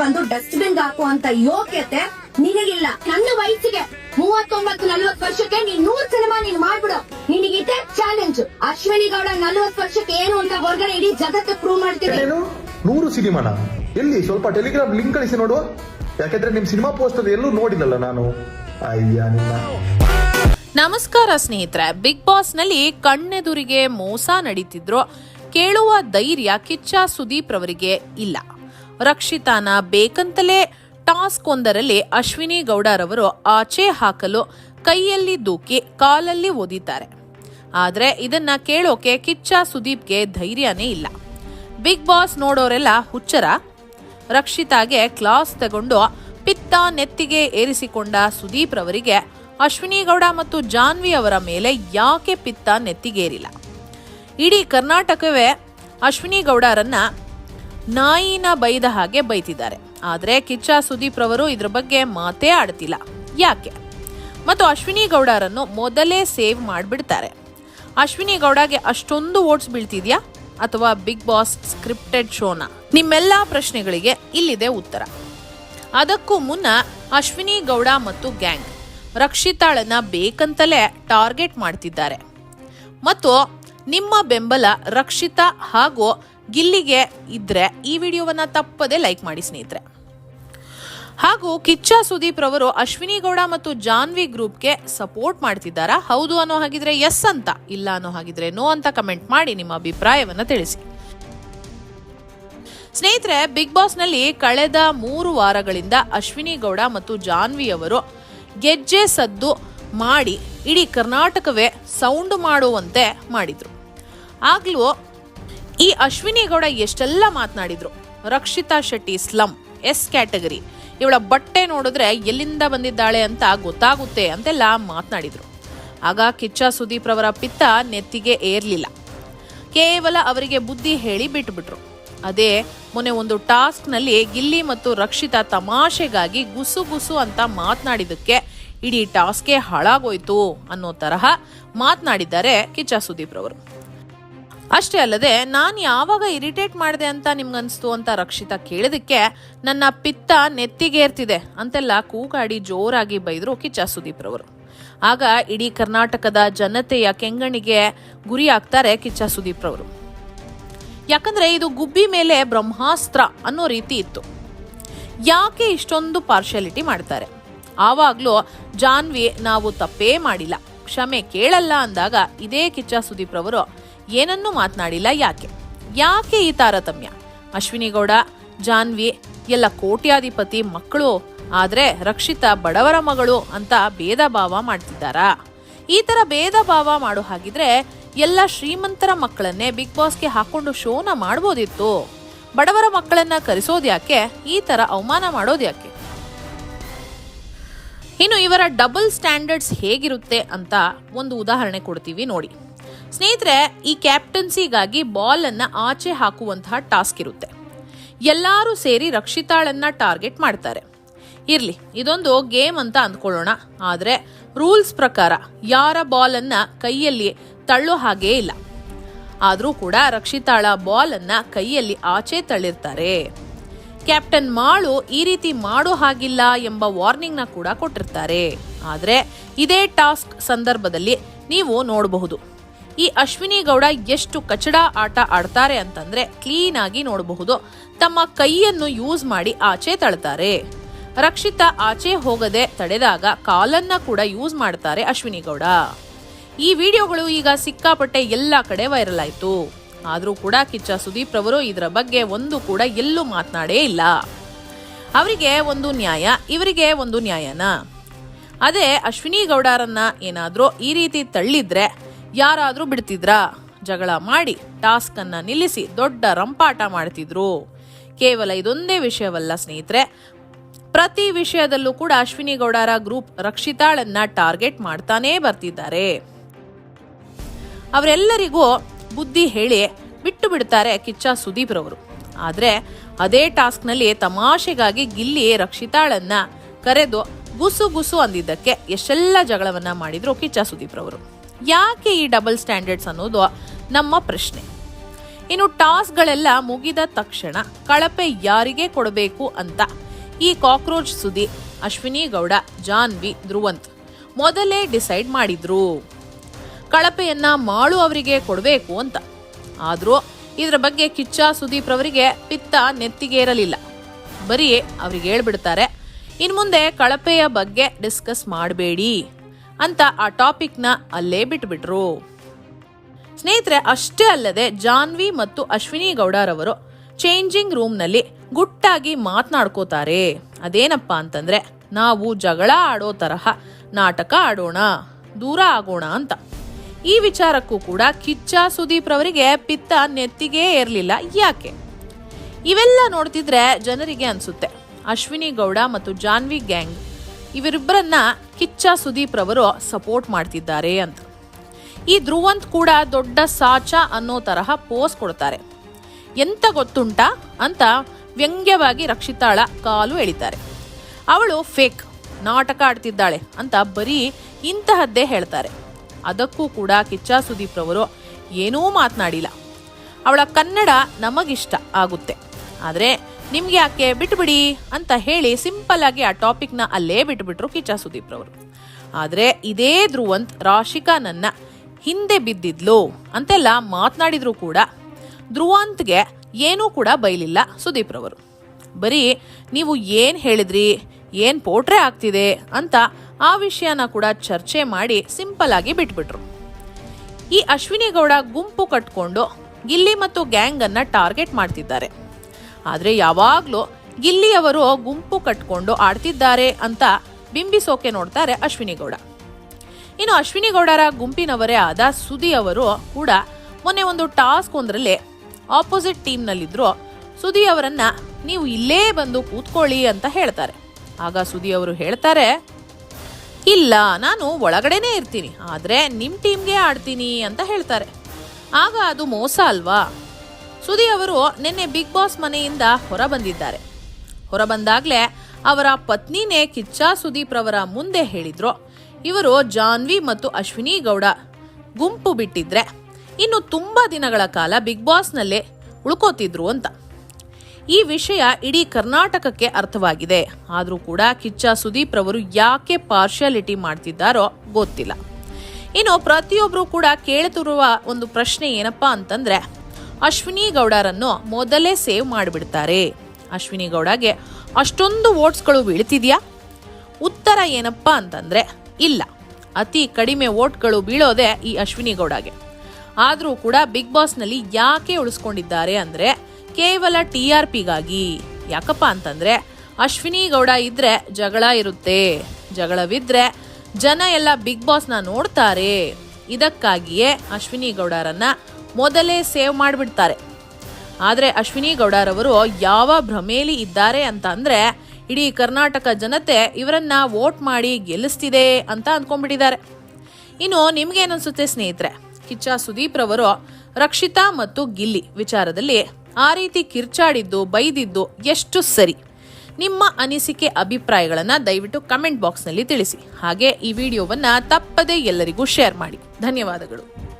ಬಂದು ಡಸ್ಟ್ಬಿನ್ ಹಾಕುವಂತ ಯೋಗ್ಯತೆ ನಿನಗಿಲ್ಲ. ನನ್ನ ವಯಸ್ಸಿಗೆ ಮೂವತ್ತೊಂಬತ್ತು ನಲ್ವತ್ತು ವರ್ಷಕ್ಕೆ ನೀನ್ ನೂರ್ ಸಿನಿಮಾ ನೀನ್ ಮಾಡ್ಬಿಡು. ನಿನಗಿದೆ ಚಾಲೆಂಜ್ ಅಶ್ವಿನಿ ಗೌಡ ನಲ್ವತ್ತು ವರ್ಷಕ್ಕೆ ಏನು ಅಂತ ಹೊರಗಡೆ ಇಡೀ ಜಗತ್ತು ಪ್ರೂವ್ ಮಾಡ್ತೀನಿ ಏನು? ನೂರು ಸಿನಿಮಾನ? ಎಲ್ಲಿ? ಸ್ವಲ್ಪ ಟೆಲಿಗ್ರಾಮ್ ಲಿಂಕ್ ಕಳಿಸಿ ನೋಡು ಯಾಕಂದ್ರೆ ನಿಮ್ ಸಿನಿಮಾ ಪೋಸ್ಟರ್ ಎಲ್ಲೂ ನೋಡಿಲ್ಲಲ್ಲ ನಾನು. ಅಯ್ಯ ನಿನ್ನ. ನಮಸ್ಕಾರ ಸ್ನೇಹಿತರೆ. ಬಿಗ್ ಬಾಸ್ನಲ್ಲಿ ಕಣ್ಣೆದುರಿಗೆ ಮೋಸ ನಡೀತಿದ್ರು ಕೇಳುವ ಧೈರ್ಯ ಕಿಚ್ಚ ಸುದೀಪ್ ರವರಿಗೆ ಇಲ್ಲ. ರಕ್ಷಿತಾನ ಬೇಕಂತಲೇ ಟಾಸ್ಕ್ ಒಂದರಲ್ಲಿ ಅಶ್ವಿನಿ ಗೌಡರವರು ಆಚೆ ಹಾಕಲು ಕೈಯಲ್ಲಿ ದೂಕಿ ಕಾಲಲ್ಲಿ ಓದಿದ್ದಾರೆ. ಆದರೆ ಇದನ್ನ ಕೇಳೋಕೆ ಕಿಚ್ಚ ಸುದೀಪ್ಗೆ ಧೈರ್ಯನೇ ಇಲ್ಲ. ಬಿಗ್ ಬಾಸ್ ನೋಡೋರೆಲ್ಲ ಹುಚ್ಚರ. ರಕ್ಷಿತಾಗೆ ಕ್ಲಾಸ್ ತಗೊಂಡು ಪಿತ್ತ ನೆತ್ತಿಗೆ ಏರಿಸಿಕೊಂಡ ಸುದೀಪ್ ರವರಿಗೆ ಅಶ್ವಿನಿ ಗೌಡ ಮತ್ತು ಜಾನ್ವಿ ಅವರ ಮೇಲೆ ಯಾಕೆ ಪಿತ್ತ ನೆತ್ತಿಗೇರಿಲ್ಲ? ಇಡೀ ಕರ್ನಾಟಕವೇ ಅಶ್ವಿನಿ ಗೌಡರನ್ನ ನಾಯಿನ ಬೈದ ಹಾಗೆ ಬೈತಿದ್ದಾರೆ. ಆದರೆ ಕಿಚ್ಚ ಸುದೀಪ್ ರವರು ಇದ್ರ ಬಗ್ಗೆ ಮಾತೇ ಆಡ್ತಿಲ್ಲ. ಯಾಕೆ? ಮತ್ತು ಅಶ್ವಿನಿ ಗೌಡರನ್ನು ಮೊದಲೇ ಸೇವ್ ಮಾಡಿಬಿಡ್ತಾರೆ. ಅಶ್ವಿನಿ ಗೌಡಗೆ ಅಷ್ಟೊಂದು ಓಟ್ಸ್ ಬೀಳ್ತಿದ್ಯಾ? ಅಥವಾ ಬಿಗ್ ಬಾಸ್ ಸ್ಕ್ರಿಪ್ಟೆಡ್ ಶೋನ? ನಿಮ್ಮೆಲ್ಲ ಪ್ರಶ್ನೆಗಳಿಗೆ ಇಲ್ಲಿದೆ ಉತ್ತರ. ಅದಕ್ಕೂ ಮುನ್ನ ಅಶ್ವಿನಿ ಗೌಡ ಮತ್ತು ಗ್ಯಾಂಗ್ ರಕ್ಷಿತಾಳನ್ನ ಬೇಕಂತಲೇ ಟಾರ್ಗೆಟ್ ಮಾಡ್ತಿದ್ದಾರೆ. ಮತ್ತು ನಿಮ್ಮ ಬೆಂಬಲ ರಕ್ಷಿತಾ ಹಾಗೂ ಗಿಲ್ಲಿಗೆ ಇದ್ರೆ ಈ ವಿಡಿಯೋವನ್ನ ತಪ್ಪದೆ ಲೈಕ್ ಮಾಡಿ ಸ್ನೇಹಿತರೆ. ಹಾಗೂ ಕಿಚ್ಚ ಸುದೀಪ್ ರವರು ಅಶ್ವಿನಿ ಗೌಡ ಮತ್ತು ಜಾನ್ವಿ ಗ್ರೂಪ್ಗೆ ಸಪೋರ್ಟ್ ಮಾಡ್ತಿದ್ದಾರಾ? ಹೌದು ಅನ್ನೋ ಹಾಗಿದ್ರೆ ಎಸ್ ಅಂತ, ಇಲ್ಲ ಅನ್ನೋ ಹಾಗಿದ್ರೆ ನೋ ಅಂತ ಕಮೆಂಟ್ ಮಾಡಿ ನಿಮ್ಮ ಅಭಿಪ್ರಾಯವನ್ನ ತಿಳಿಸಿ. ಸ್ನೇಹಿತರೆ ಬಿಗ್ ಬಾಸ್ನಲ್ಲಿ ಕಳೆದ ಮೂರು ವಾರಗಳಿಂದ ಅಶ್ವಿನಿ ಗೌಡ ಮತ್ತು ಜಾನ್ವಿ ಅವರು ಗೆಜ್ಜೆ ಸದ್ದು ಮಾಡಿ ಇಡೀ ಕರ್ನಾಟಕವೇ ಸೌಂಡ್ ಮಾಡುವಂತೆ ಮಾಡಿದ್ರು. ಆಗ್ಲೂ ಈ ಅಶ್ವಿನಿ ಗೌಡ ಎಷ್ಟೆಲ್ಲ ಮಾತನಾಡಿದ್ರು. Rakshita Shetty slum, S category. ಇವಳ ಬಟ್ಟೆ ನೋಡಿದ್ರೆ ಎಲ್ಲಿಂದ ಬಂದಿದ್ದಾಳೆ ಅಂತ ಗೊತ್ತಾಗುತ್ತೆ ಅಂತೆಲ್ಲ ಮಾತನಾಡಿದ್ರು. ಆಗ ಕಿಚ್ಚ ಸುದೀಪ್ ರವರ ಪಿತ್ತ ನೆತ್ತಿಗೆ ಏರ್ಲಿಲ್ಲ. ಕೇವಲ ಅವರಿಗೆ ಬುದ್ಧಿ ಹೇಳಿ ಬಿಟ್ಬಿಟ್ರು. ಅದೇ ಮೊನ್ನೆ ಒಂದು ಟಾಸ್ಕ್ನಲ್ಲಿ ಗಿಲ್ಲಿ ಮತ್ತು ರಕ್ಷಿತಾ ತಮಾಷೆಗಾಗಿ ಗುಸು ಗುಸು ಅಂತ ಮಾತನಾಡಿದಕ್ಕೆ ಇಡೀ ಟಾಸ್ಕೇ ಹಾಳಾಗೋಯ್ತು ಅನ್ನೋ ತರಹ ಮಾತನಾಡಿದ್ದಾರೆ ಕಿಚ್ಚ ಸುದೀಪ್ ರವರು. ಅಷ್ಟೇ ಅಲ್ಲದೆ ನಾನು ಯಾವಾಗ ಇರಿಟೇಟ್ ಮಾಡಿದೆ ಅಂತ ನಿಮ್ಗನ್ಸ್ತು ಅಂತ ರಕ್ಷಿತ ಕೇಳಿದಕ್ಕೆ ನನ್ನ ಪಿತ್ತ ನೆತ್ತಿಗೇರ್ತಿದೆ ಅಂತೆಲ್ಲ ಕೂಗಾಡಿ ಜೋರಾಗಿ ಬೈದ್ರು ಕಿಚ್ಚ ಸುದೀಪ್ ರವರು. ಆಗ ಇಡೀ ಕರ್ನಾಟಕದ ಜನತೆಯ ಕೆಂಗಣಿಗೆ ಗುರಿ ಆಗ್ತಾರೆ ಕಿಚ್ಚ ಸುದೀಪ್ ರವರು. ಯಾಕಂದ್ರೆ ಇದು ಗುಬ್ಬಿ ಮೇಲೆ ಬ್ರಹ್ಮಾಸ್ತ್ರ ಅನ್ನೋ ರೀತಿ ಇತ್ತು. ಯಾಕೆ ಇಷ್ಟೊಂದು ಪಾರ್ಶಾಲಿಟಿ ಮಾಡ್ತಾರೆ? ಆವಾಗ್ಲೂ ಜಾನ್ವಿ ನಾವು ತಪ್ಪೇ ಮಾಡಿಲ್ಲ, ಕ್ಷಮೆ ಕೇಳಲ್ಲ ಅಂದಾಗ ಇದೇ ಕಿಚ್ಚ ಸುದೀಪ್ ರವರು ಏನನ್ನೂ ಮಾತನಾಡಿಲ್ಲ ಯಾಕೆ? ಯಾಕೆ ಈ ತಾರತಮ್ಯ? ಅಶ್ವಿನಿ ಗೌಡ ಜಾನ್ವಿ, ಎಲ್ಲ ಕೋಟ್ಯಾಧಿಪತಿ ಮಕ್ಕಳು, ಆದ್ರೆ ರಕ್ಷಿತ ಬಡವರ ಮಗಳು ಅಂತ ಭೇದ ಭಾವ ಮಾಡ್ತಿದ್ದಾರಾ? ಈ ತರ ಭೇದ ಭಾವ ಮಾಡೋ ಹಾಗಿದ್ರೆ ಎಲ್ಲ ಶ್ರೀಮಂತರ ಮಕ್ಕಳನ್ನೇ ಬಿಗ್ ಬಾಸ್ಗೆ ಹಾಕೊಂಡು ಶೋನ ಮಾಡ್ಬೋದಿತ್ತು. ಬಡವರ ಮಕ್ಕಳನ್ನ ಕರೆಸೋದು ಯಾಕೆ? ಈ ತರ ಅವಮಾನ ಮಾಡೋದು ಯಾಕೆ? ಇನ್ನು ಇವರ ಡಬಲ್ ಸ್ಟ್ಯಾಂಡರ್ಡ್ಸ್ ಹೇಗಿರುತ್ತೆ ಅಂತ ಒಂದು ಉದಾಹರಣೆ ಕೊಡ್ತೀವಿ ನೋಡಿ. ಸ್ನೇಹಿತರೆ, ಈ ಕ್ಯಾಪ್ಟನ್ಸಿಗಾಗಿ ಬಾಲ್ ಅನ್ನ ಆಚೆ ಹಾಕುವಂತಹ ಟಾಸ್ಕ್ ಇರುತ್ತೆ. ಎಲ್ಲರೂ ಸೇರಿ ರಕ್ಷಿತಾಳನ್ನ ಟಾರ್ಗೆಟ್ ಮಾಡ್ತಾರೆ. ಇರ್ಲಿ, ಇದೊಂದು ಗೇಮ್ ಅಂತ ಅಂದ್ಕೊಳ್ಳೋಣ. ಆದ್ರೆ, ರೂಲ್ಸ್ ಪ್ರಕಾರ ಯಾರ ಬಾಲ್ ಅನ್ನ ಕೈಯಲ್ಲಿ ತಳ್ಳೋ ಹಾಗೇ ಇಲ್ಲ. ಆದರೂ ಕೂಡ ರಕ್ಷಿತಾಳ ಬಾಲ್ ಅನ್ನ ಕೈಯಲ್ಲಿ ಆಚೆ ತಳ್ಳಿರ್ತಾರೆ. ಕ್ಯಾಪ್ಟನ್ ಮಾಳು ಈ ರೀತಿ ಮಾಡೋ ಹಾಗಿಲ್ಲ ಎಂಬ ವಾರ್ನಿಂಗ್ನ ಕೂಡ ಕೊಟ್ಟಿರ್ತಾರೆ. ಆದ್ರೆ, ಇದೇ ಟಾಸ್ಕ್ ಸಂದರ್ಭದಲ್ಲಿ ನೀವು ನೋಡಬಹುದು. ಈ ಅಶ್ವಿನಿ ಗೌಡ ಎಷ್ಟು ಕಚಡ ಆಟ ಆಡ್ತಾರೆ ಅಂತಂದ್ರೆ ಕ್ಲೀನ್ ಆಗಿ ನೋಡಬಹುದು. ತಮ್ಮ ಕೈಯನ್ನು ಯೂಸ್ ಮಾಡಿ ಆಚೆ ತಳ್ತಾರೆ. ರಕ್ಷಿತ ಆಚೆ ಹೋಗದೆ ತಡೆದಾಗ ಕಾಲನ್ನ ಕೂಡ ಯೂಸ್ ಮಾಡ್ತಾರೆ ಅಶ್ವಿನಿ ಗೌಡ. ಈ ವಿಡಿಯೋಗಳು ಈಗ ಸಿಕ್ಕಾಪಟ್ಟೆ ಎಲ್ಲ ಕಡೆ ವೈರಲ್ ಆಯ್ತು. ಆದರೂ ಕೂಡ ಕಿಚ್ಚ ಸುದೀಪ್ ರವರು ಇದರ ಬಗ್ಗೆ ಒಂದು ಕೂಡ ಎಲ್ಲೂ ಮಾತನಾಡೇ ಇಲ್ಲ. ಅವರಿಗೆ ಒಂದು ನ್ಯಾಯ, ಇವರಿಗೆ ಒಂದು ನ್ಯಾಯನ? ಅದೇ ಅಶ್ವಿನಿ ಗೌಡರನ್ನ ಏನಾದ್ರೂ ಈ ರೀತಿ ತಳ್ಳಿದ್ರೆ ಯಾರಾದ್ರೂ ಬಿಡ್ತಿದ್ರಾ? ಜಗಳ ಮಾಡಿ, ಟಾಸ್ಕ್ ಅನ್ನ ನಿಲ್ಲಿಸಿ ದೊಡ್ಡ ರಂಪಾಟ ಮಾಡ್ತಿದ್ರು. ಕೇವಲ ಇದೊಂದೇ ವಿಷಯವಲ್ಲ ಸ್ನೇಹಿತರೆ. ಪ್ರತಿ ವಿಷಯದಲ್ಲೂ ಕೂಡ ಅಶ್ವಿನಿ ಗೌಡರ ಗ್ರೂಪ್ ರಕ್ಷಿತಾಳನ್ನ ಟಾರ್ಗೆಟ್ ಮಾಡ್ತಾನೇ ಬರ್ತಿದ್ದಾರೆ. ಅವರೆಲ್ಲರಿಗೂ ಬುದ್ಧಿ ಹೇಳಿ ಬಿಟ್ಟು ಬಿಡ್ತಾರೆ ಕಿಚ್ಚ ಸುದೀಪ್ ರವರು. ಆದ್ರೆ ಅದೇ ಟಾಸ್ಕ್ನಲ್ಲಿ ತಮಾಷೆಗಾಗಿ ಗಿಲ್ಲಿ ರಕ್ಷಿತಾಳನ್ನ ಕರೆದು ಗುಸು ಗುಸು ಅಂದಿದ್ದಕ್ಕೆ ಎಷ್ಟೆಲ್ಲ ಜಗಳವನ್ನ ಮಾಡಿದ್ರು ಕಿಚ್ಚ ಸುದೀಪ್ ರವರು. ಯಾಕೆ ಈ ಡಬಲ್ ಸ್ಟ್ಯಾಂಡರ್ಡ್ಸ್ ಅನ್ನೋದು ನಮ್ಮ ಪ್ರಶ್ನೆ. ಇನ್ನು ಟಾಸ್ಗಳೆಲ್ಲ ಮುಗಿದ ತಕ್ಷಣ ಕಳಪೆ ಯಾರಿಗೆ ಕೊಡಬೇಕು ಅಂತ? ಈ ಕಾಕ್ರೋಚ್ ಸುದ್ದಿ ಅಶ್ವಿನಿ ಗೌಡ, ಜಾನ್ವಿ, ಧ್ರುವಂತ್ ಮೊದಲೇ ಡಿಸೈಡ್ ಮಾಡಿದ್ರು. ಕಳಪೆಯನ್ನ ಮಾಳು ಅವರಿಗೆ ಕೊಡಬೇಕು ಅಂತ. ಆದರೂ ಇದರ ಬಗ್ಗೆ ಕಿಚ್ಚ ಸುದೀಪ್ ಅವರಿಗೆ ಪಿತ್ತ ನೆತ್ತಿಗೇರಲಿಲ್ಲ. ಬರೀ ಅವ್ರಿಗೆ ಹೇಳ್ಬಿಡ್ತಾರೆ ಇನ್ ಮುಂದೆ ಕಳಪೆಯ ಬಗ್ಗೆ ಡಿಸ್ಕಸ್ ಮಾಡಬೇಡಿ. ಅಂತ ಆ ಟಾಪಿಕ್ನ ಅಲ್ಲೇ ಬಿಟ್ಬಿಟ್ರು. ಸ್ನೇಹಿತರೆ, ಅಷ್ಟೇ ಅಲ್ಲದೆ ಜಾನ್ವಿ ಮತ್ತು ಅಶ್ವಿನಿ ಗೌಡರವರು ಚೇಂಜಿಂಗ್ ರೂಮ್ನಲ್ಲಿ ಗುಟ್ಟಾಗಿ ಮಾತನಾಡ್ಕೋತಾರೆ. ಅದೇನಪ್ಪ ಅಂತಂದ್ರೆ, ನಾವು ಜಗಳ ಆಡೋ ತರಹ ನಾಟಕ ಆಡೋಣ, ದೂರ ಆಗೋಣ ಅಂತ. ಈ ವಿಚಾರಕ್ಕೂ ಕೂಡ ಕಿಚ್ಚ ಸುದೀಪ್ ರವರಿಗೆ ಪಿತ್ತ ನೆತ್ತಿಗೆ ಇರಲಿಲ್ಲ ಯಾಕೆ? ಇವೆಲ್ಲ ನೋಡ್ತಿದ್ರೆ ಜನರಿಗೆ ಅನ್ಸುತ್ತೆ, ಅಶ್ವಿನಿ ಗೌಡ ಮತ್ತು ಜಾನ್ವಿ ಗ್ಯಾಂಗ್ ಇವರಿಬ್ಬರನ್ನ ಕಿಚ್ಚ ಸುದೀಪ್ ರವರು ಸಪೋರ್ಟ್ ಮಾಡ್ತಿದ್ದಾರೆ ಅಂತ. ಈ ಧ್ರುವಂತ್ ಕೂಡ ದೊಡ್ಡ ಸಾಚ ಅನ್ನೋ ತರಹ ಪೋಸ್ ಕೊಡ್ತಾರೆ. ಎಂತ ಗೊತ್ತುಂಟಾ ಅಂತ ವ್ಯಂಗ್ಯವಾಗಿ ರಕ್ಷಿತಾಳ ಕಾಲು ಎಳಿತಾರೆ. ಅವಳು ಫೇಕ್, ನಾಟಕ ಆಡ್ತಿದ್ದಾಳೆ ಅಂತ ಬರೀ ಇಂತಹದ್ದೇ ಹೇಳ್ತಾರೆ. ಅದಕ್ಕೂ ಕೂಡ ಕಿಚ್ಚ ಸುದೀಪ್ ರವರು ಏನೂ ಮಾತನಾಡಿಲ್ಲ. ಅವಳ ಕನ್ನಡ ನಮಗಿಷ್ಟ ಆಗುತ್ತೆ. ಆದರೆ ನಿಮ್ಗೆ ಯಾಕೆ ಬಿಟ್ಬಿಡಿ ಅಂತ ಹೇಳಿ ಸಿಂಪಲ್ ಆಗಿ ಆ ಟಾಪಿಕ್ನ ಅಲ್ಲೇ ಬಿಟ್ಬಿಟ್ರು ಕಿಚ್ಚ ಸುದೀಪ್ ರವರು. ಆದರೆ ಇದೇ ಧ್ರುವಂತ್ ರಾಶಿಕಾ ನನ್ನ ಹಿಂದೆ ಬಿದ್ದಿದ್ಲು ಅಂತೆಲ್ಲ ಮಾತನಾಡಿದ್ರು ಕೂಡ. ಧ್ರುವಂತ್ಗೆ ಏನೂ ಕೂಡ ಬೈಲಿಲ್ಲ ಸುದೀಪ್ ರವರು. ಬರೀ ನೀವು ಏನು ಹೇಳಿದ್ರಿ, ಏನು ಪೋಟ್ರೆ ಆಗ್ತಿದೆ ಅಂತ ಆ ವಿಷಯನ ಕೂಡ ಚರ್ಚೆ ಮಾಡಿ ಸಿಂಪಲ್ ಆಗಿ ಬಿಟ್ಬಿಟ್ರು. ಈ ಅಶ್ವಿನಿ ಗೌಡ ಗುಂಪು ಕಟ್ಕೊಂಡು ಗಿಲ್ಲಿ ಮತ್ತು ಗ್ಯಾಂಗ್ ಅನ್ನ ಟಾರ್ಗೆಟ್ ಮಾಡ್ತಿದ್ದಾರೆ. ಆದ್ರೆ ಯಾವಾಗಲೂ ಗಿಲ್ಲಿಯವರು ಗುಂಪು ಕಟ್ಕೊಂಡು ಆಡ್ತಿದ್ದಾರೆ ಅಂತ ಬಿಂಬಿಸೋಕೆ ನೋಡ್ತಾರೆ ಅಶ್ವಿನಿ ಗೌಡ. ಇನ್ನು ಅಶ್ವಿನಿ ಗೌಡರ ಗುಂಪಿನವರೇ ಆದ ಸುದಿ ಅವರು ಕೂಡ ಮೊನ್ನೆ ಒಂದು ಟಾಸ್ಕ್ ಒಂದರಲ್ಲಿ ಆಪೋಸಿಟ್ ಟೀಮ್ನಲ್ಲಿದ್ದರು ಸುದಿ ಅವರನ್ನ ನೀವು ಇಲ್ಲೇ ಬಂದು ಕೂತ್ಕೊಳ್ಳಿ ಅಂತ ಹೇಳ್ತಾರೆ. ಆಗ ಸುದಿ ಅವರು ಹೇಳ್ತಾರೆ, ಇಲ್ಲ, ನಾನು ಒಳಗಡೆನೇ ಇರ್ತೀನಿ, ಆದರೆ ನಿಮ್ಮ ಟೀಮ್ಗೆ ಆಡ್ತೀನಿ ಅಂತ ಹೇಳ್ತಾರೆ. ಆಗ ಅದು ಮೋಸ ಅಲ್ವಾ? ಸುದಿ ಅವರು ನಿನ್ನೆ ಬಿಗ್ ಬಾಸ್ ಮನೆಯಿಂದ ಹೊರ ಬಂದಿದ್ದಾರೆ ಹೊರ ಬಂದಾಗ್ಲೇ ಅವರ ಪತ್ನಿನೇ ಕಿಚ್ಚ ಸುದೀಪ್ ರವರ ಮುಂದೆ ಹೇಳಿದ್ರು. ಇವರು ಜಾನ್ವಿ ಮತ್ತು ಅಶ್ವಿನಿ ಗೌಡ ಗುಂಪು ಬಿಟ್ಟಿದ್ರೆ ಇನ್ನು ತುಂಬಾ ದಿನಗಳ ಕಾಲ ಬಿಗ್ ಬಾಸ್ನಲ್ಲೇ ಉಳ್ಕೋತಿದ್ರು ಅಂತ. ಈ ವಿಷಯ ಇಡೀ ಕರ್ನಾಟಕಕ್ಕೆ ಅರ್ಥವಾಗಿದೆ. ಆದರೂ ಕೂಡ ಕಿಚ್ಚ ಸುದೀಪ್ ರವರು ಯಾಕೆ ಪಾರ್ಶಿಯಾಲಿಟಿ ಮಾಡ್ತಿದ್ದಾರೋ ಗೊತ್ತಿಲ್ಲ. ಇನ್ನು ಪ್ರತಿಯೊಬ್ಬರು ಕೂಡ ಕೇಳುತ್ತಿರುವ ಒಂದು ಪ್ರಶ್ನೆ ಏನಪ್ಪಾ ಅಂತಂದ್ರೆ ಅಶ್ವಿನಿ ಗೌಡರನ್ನು ಮೊದಲೇ ಸೇವ್ ಮಾಡಿಬಿಡ್ತಾರೆ. ಅಶ್ವಿನಿ ಗೌಡಗೆ ಅಷ್ಟೊಂದು ವೋಟ್ಸ್ಗಳು ಬೀಳ್ತಿದ್ಯಾ? ಉತ್ತರ ಏನಪ್ಪ ಅಂತಂದ್ರೆ, ಇಲ್ಲ. ಅತಿ ಕಡಿಮೆ ವೋಟ್ಗಳು ಬೀಳೋದೆ ಈ ಅಶ್ವಿನಿ ಗೌಡಗೆ ಆದರೂ ಕೂಡ ಬಿಗ್ ಬಾಸ್ನಲ್ಲಿ ಯಾಕೆ ಉಳಿಸ್ಕೊಂಡಿದ್ದಾರೆ ಅಂದ್ರೆ, ಕೇವಲ ಟಿ ಆರ್ ಪಿಗಾಗಿ. ಯಾಕಪ್ಪ ಅಂತಂದ್ರೆ ಅಶ್ವಿನಿ ಗೌಡ ಇದ್ರೆ ಜಗಳ ಇರುತ್ತೆ. ಜಗಳವಿದ್ರೆ ಜನ ಎಲ್ಲ ಬಿಗ್ ಬಾಸ್ನ ನೋಡ್ತಾರೆ. ಇದಕ್ಕಾಗಿಯೇ ಅಶ್ವಿನಿ ಗೌಡರನ್ನ ಮೊದಲೇ ಸೇವ್ ಮಾಡಿಬಿಡ್ತಾರೆ. ಆದರೆ ಅಶ್ವಿನಿ ಗೌಡರವರು ಯಾವ ಭ್ರಮೇಲಿ ಇದ್ದಾರೆ ಅಂತ ಅಂದರೆ, ಇಡೀ ಕರ್ನಾಟಕ ಜನತೆ ಇವರನ್ನ ವೋಟ್ ಮಾಡಿ ಗೆಲ್ಲಿಸ್ತಿದೆ ಅಂತ ಅಂದ್ಕೊಂಡ್ಬಿಟ್ಟಿದ್ದಾರೆ ಇನ್ನು ನಿಮ್ಗೇನನ್ಸುತ್ತೆ ಸ್ನೇಹಿತರೆ? ಕಿಚ್ಚ ಸುದೀಪ್ ರವರು ರಕ್ಷಿತಾ ಮತ್ತು ಗಿಲ್ಲಿ ವಿಚಾರದಲ್ಲಿ ಆ ರೀತಿ ಕಿರ್ಚಾಡಿದ್ದು, ಬೈದಿದ್ದು ಎಷ್ಟು ಸರಿ? ನಿಮ್ಮ ಅನಿಸಿಕೆ ಅಭಿಪ್ರಾಯಗಳನ್ನು ದಯವಿಟ್ಟು ಕಮೆಂಟ್ ಬಾಕ್ಸ್ನಲ್ಲಿ ತಿಳಿಸಿ. ಹಾಗೆ ಈ ವಿಡಿಯೋವನ್ನ ತಪ್ಪದೇ ಎಲ್ಲರಿಗೂ ಶೇರ್ ಮಾಡಿ. ಧನ್ಯವಾದಗಳು.